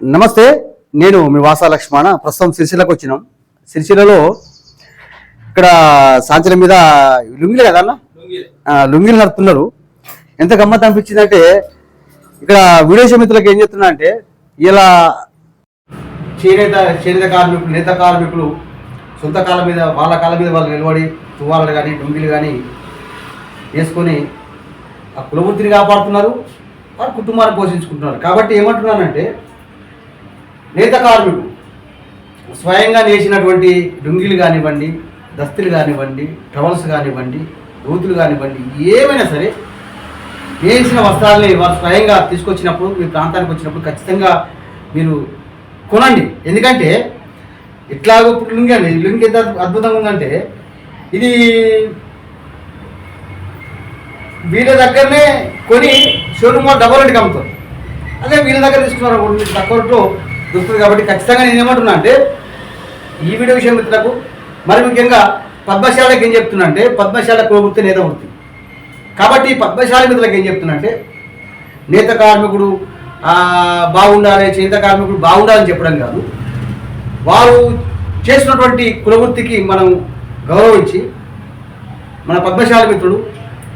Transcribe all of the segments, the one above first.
నమస్తే నేను మీ వాసా లక్ష్మణ. ప్రస్తుతం సిరిసిల్లకు వచ్చినాం. సిరిసిల్లలో ఇక్కడ సాంచల మీద లుంగిలు కదా లుంగిలు. నడుపుతున్నారు. ఎంత గమ్మత్ అనిపించిందంటే ఇక్కడ విదేశీ మిత్రులకు ఏం చెప్తున్నా అంటే ఇలా చేనేత చేనేత కార్మికులు నేత కార్మికులు సొంత కాళ్ళ మీద వాళ్ళ కాళ్ళ మీద వాళ్ళు నిలబడి తువ్వాలు కానీ లుంగిలు కానీ వేసుకొని ఆ కులవృత్తిని కాపాడుతున్నారు. వారి కుటుంబాన్ని పోషించుకుంటున్నారు. కాబట్టి ఏమంటున్నానంటే నేత కార్మికుడు స్వయంగా నేసినటువంటి లుంగీలు కానివ్వండి దస్తులు కానివ్వండి టవల్స్ కానివ్వండి దోతులు కానివ్వండి ఏమైనా సరే వేసిన వస్త్రాలని వారు స్వయంగా తీసుకొచ్చినప్పుడు మీ ప్రాంతానికి వచ్చినప్పుడు ఖచ్చితంగా మీరు కొనండి. ఎందుకంటే ఇట్లాగో ఇప్పుడు లుంగి అండి. లుంగి ఎంత అద్భుతంగా ఉందంటే ఇది వీళ్ళ దగ్గరనే కొని షోరూమ్ డబల్ రేటుకి అమ్ముతారు. అదే వీళ్ళ దగ్గర తీసుకున్నారు అనుకోండి, తక్కువ రేట్లో దొరుకుతుంది కాబట్టి ఖచ్చితంగా నేను ఏమంటున్నా అంటే ఈ వీడియో విషయం మిత్రులకు మరి ముఖ్యంగా పద్మశాలకు ఏం చెప్తున్నా అంటే పద్మశాల కులవృత్తి నేత వృత్తి. కాబట్టి పద్మశాల మిత్రులకు ఏం చెప్తున్నా అంటే నేత కార్మికుడు బాగుండాలి చేత కార్మికుడు బాగుండాలని చెప్పడం కాదు. వారు చేసినటువంటి కులవృత్తికి మనం గౌరవించి మన పద్మశాల మిత్రుడు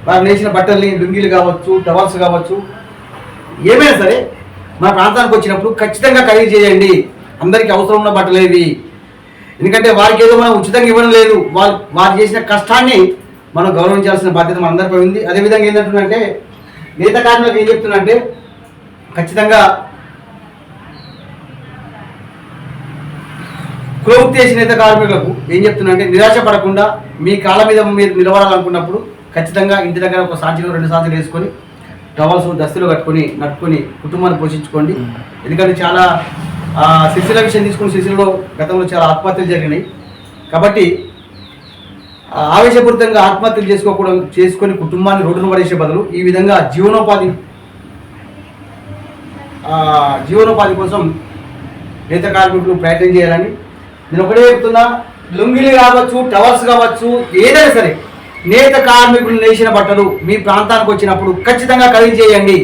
వారు నేసిన బట్టల్ని లుంగీలు కావచ్చు టవల్స్ కావచ్చు ఏమైనా సరే మన ప్రాంతానికి వచ్చినప్పుడు ఖచ్చితంగా ఖరీదు చేయండి. అందరికీ అవసరం ఉన్న బట్టలు ఇవి ఎందుకంటే వారికి ఏదో మనం ఉచితంగా ఇవ్వడం లేదు. వాళ్ళు వారు చేసిన కష్టాన్ని మనం గౌరవించాల్సిన బాధ్యత మనందరిపై ఉంది. అదేవిధంగా ఏంటంటుందంటే నేత కార్మికులకు ఏం చెప్తున్నంటే ఖచ్చితంగా కులవృత్తి చేసిన నేత కార్మికులకు ఏం చెప్తున్నంటే నిరాశ పడకుండా మీ కాళ్ళ మీద మీరు నిలబడాలనుకున్నప్పుడు ఖచ్చితంగా ఇంటి దగ్గర ఒక సాంచులు రెండు సాంచులు వేసుకొని టవల్స్ దస్తులు కట్టుకొని నట్టుకొని కుటుంబాన్ని పోషించుకోండి. ఎందుకంటే చాలా సిరిసిల్ల విషయం తీసుకుని సిరిసిల్లలో గతంలో చాలా ఆత్మహత్యలు జరిగినాయి. కాబట్టి ఆవేశపూరితంగా ఆత్మహత్యలు చేసుకోకూడదు చేసుకొని కుటుంబాన్ని రోడ్డును పడేసే బదులు ఈ విధంగా జీవనోపాధి జీవనోపాధి కోసం నేత కార్మికులు ప్రయత్నం చేయాలని నేను ఒకటే చెప్తున్నా. లుంగిలు కావచ్చు టవర్స్ కావచ్చు ఏదైనా సరే నేత కార్మికులు నేసిన బట్టలు మీ ప్రాంతానికి వచ్చినప్పుడు ఖచ్చితంగా ఖరీదు చేయండి.